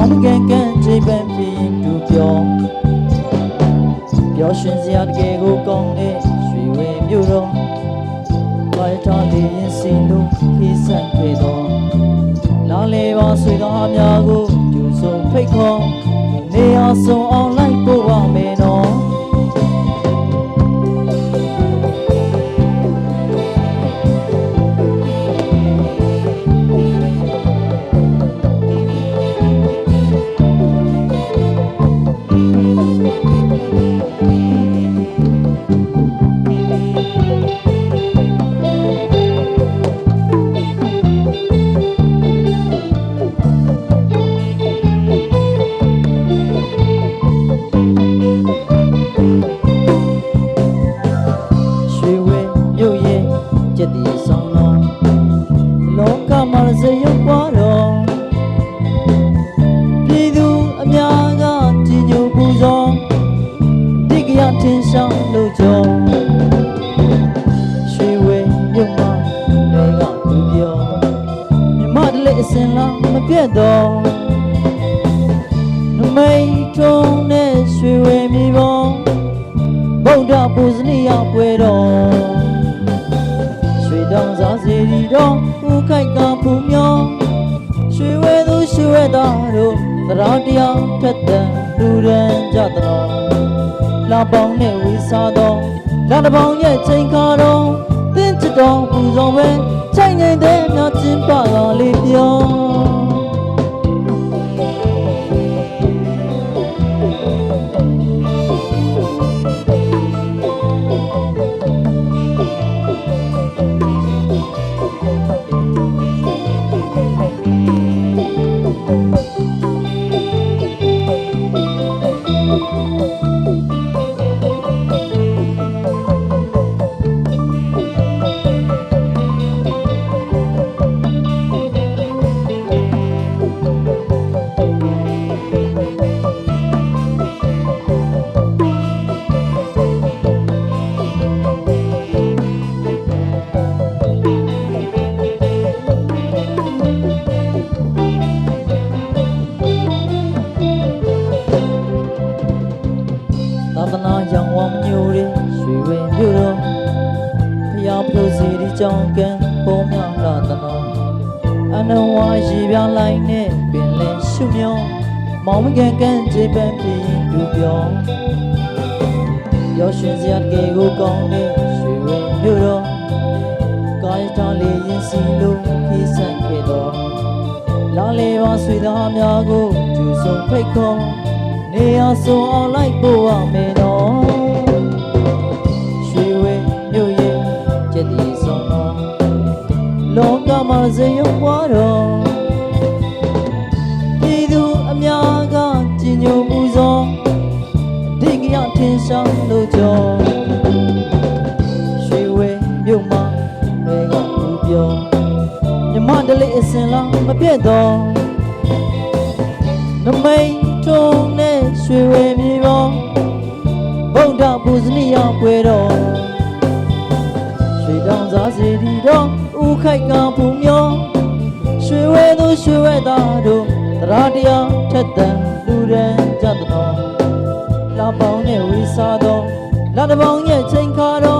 ပေါင်းကန်ကန်ကြိမ်ပန်ပြင်းသူပြောပျော်ရွှင်စရာတကယ်ကိုကောင်းတဲ့ရွှေဝဲမြို့တော်ဝိုင်တော်ဒီရင်စင်တို့ခေဆက်တွေ့တော်လောင်းလေပါဆွေတော်များကိုကျူဆုံဖိတ်ခေါ် ကရထင်ရှားလို့ကြောရွှေဝဲမြို့မှာတွေကသူပြောမြမတလေးအစင်လားမပြတ်တော့နမိတ်ထုံးနဲ့ရွှေဝဲမြေပေါ်ဗုဒ္ဓပူဇနီယပွဲတော်ရွှေတောင်စားစီရီတော်ဦးခိုက်ကဖူမြောရွှေဝဲသူရွှေဝဲသားတို့သရတရားထက်တန်လူရန်ကြတော် လာပေါင်းနဲ့ဝီစားတော်လာတပေါင်းရဲ့ချိန်ခါတော်တင်းချတော်ပူဇော်ပဲချိုင်နေတဲ့မြတ်ချင်းပါလာလေးပြော ဝမ်းမျိုးတွေရွှေဝင်မြို့တော်ဖျားဖလို့စီဒီကြောင့်ကံပေါ်မြလာသနာအနဝါရေပြလိုက်နဲ့ပင်လဲရှုမြောင်းမောင်မကန်ကန်ခြေပန်းပြင်းလူပြောရောရှင်စရာတကယ်ကိုကောင်းတဲ့ရွှေဝင်မြို့တော်ကာယတာလေးရင်စီလို့ခေးဆက်ခဲ့တော့လာလေပါဆွေသားများကိုကျူဆုံးဖိတ်ခေါ်နေအောင်ဆုံးအောင်လိုက်ပို့ရမယ်နော် ကရထင်ရှားလို့ကြောရွှေဝဲမြို့မှာတွေကသူပြောမြမတလေးအစင်လားမပြတ်တော့နမိတ်ထုံးနဲ့ရွှေဝဲမြေပေါ်ဗုဒ္ဓပူဇနီယပွဲတော်ရွှေတောင်စားစီဒီတော်ဥခိုက်ကဖူမြောရွှေဝဲသူရွှေဝဲသားတို့သရ တရားထက်တန်လူရန်ကြတော်လာပေါင်းနဲ့ဝီစားတော်လာတပေါင်းရဲ့ချိန်ခါတော်